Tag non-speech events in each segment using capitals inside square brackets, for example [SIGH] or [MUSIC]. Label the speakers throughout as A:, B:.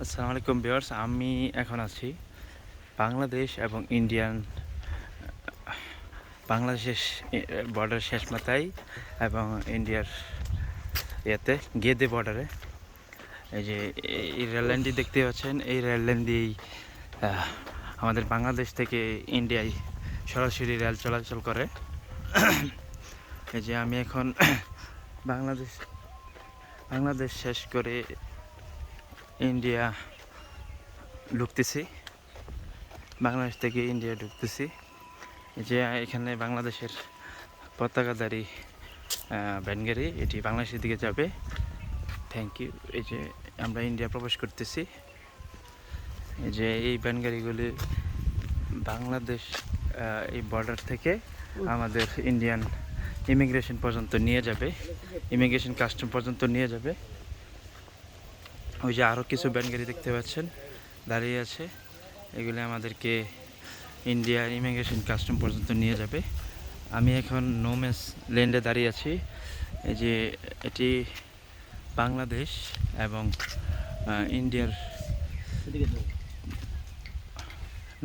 A: আসসালামু আলাইকুম ভিউয়ার্স, আমি এখন আছি বাংলাদেশ এবং ইন্ডিয়ান বাংলাদেশের বর্ডার শেষ মাথায় এবং ইন্ডিয়ার ইয়েতে, গেদে বর্ডারে এই যে, এই রেল লাইনটি দেখতে পাচ্ছেন, এই রেল লাইন দিয়েই আমাদের বাংলাদেশ থেকে ইন্ডিয়ায় সরাসরি রেল চলাচল করে। [COUGHS] এই যে, আমি এখন [COUGHS] বাংলাদেশ বাংলাদেশ শেষ করে ইন্ডিয়া ঢুকতেছি। বাংলাদেশ থেকে ইন্ডিয়া ঢুকতেছি। যে এখানে বাংলাদেশের পতাকাধারী ভ্যান গাড়ি এটি বাংলাদেশের দিকে যাবে। থ্যাংক ইউ এই যে আমরা ইন্ডিয়া প্রবেশ করতেছি। এই যে এই ভ্যান গাড়িগুলি বাংলাদেশ এই বর্ডার থেকে আমাদের ইন্ডিয়ান ইমিগ্রেশন পর্যন্ত নিয়ে যাবে। ইমিগ্রেশন কাস্টম পর্যন্ত নিয়ে যাবে। ওই যে আরও কিছু ভ্যান গাড়ি দেখতে পাচ্ছেন দাঁড়িয়ে আছে। এগুলি আমাদেরকে ইন্ডিয়ার ইমিগ্রেশন কাস্টম পর্যন্ত নিয়ে যাবে। আমি এখন নোমেস ল্যান্ডে দাঁড়িয়ে আছি। এই যে এটি বাংলাদেশ এবং ইন্ডিয়ার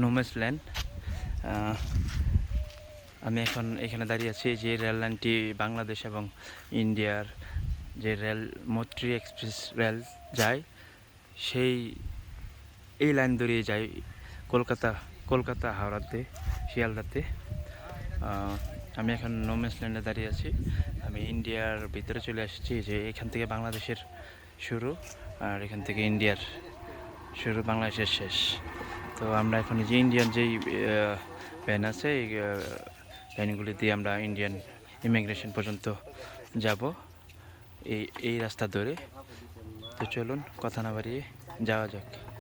A: নোমেস ল্যান্ড আমি এখন এখানে দাঁড়িয়ে আছি যে রেল লাইনটি বাংলাদেশ এবং ইন্ডিয়ার যে রেল মৈত্রী এক্সপ্রেস রেল যায়, সেই, এই লাইন ধরিয়ে যায় কলকাতা কলকাতা হাওড়াতে, শিয়ালদাতে। আমি এখন নোমেস ল্যান্ডে দাঁড়িয়ে আছি। আমি ইন্ডিয়ার ভিতরে চলে আসছি যে এখান থেকে বাংলাদেশের শুরু আর এখান থেকে ইন্ডিয়ার শুরু, বাংলাদেশের শেষ। তো আমরা এখন যে ইন্ডিয়ান যেই ভ্যান আছে ভ্যানগুলি দিয়ে আমরা ইন্ডিয়ান ইমিগ্রেশন পর্যন্ত যাব। এই এই রাস্তা ধরে। তো চলুন, কথা না বাড়িয়ে যাওয়া যাক।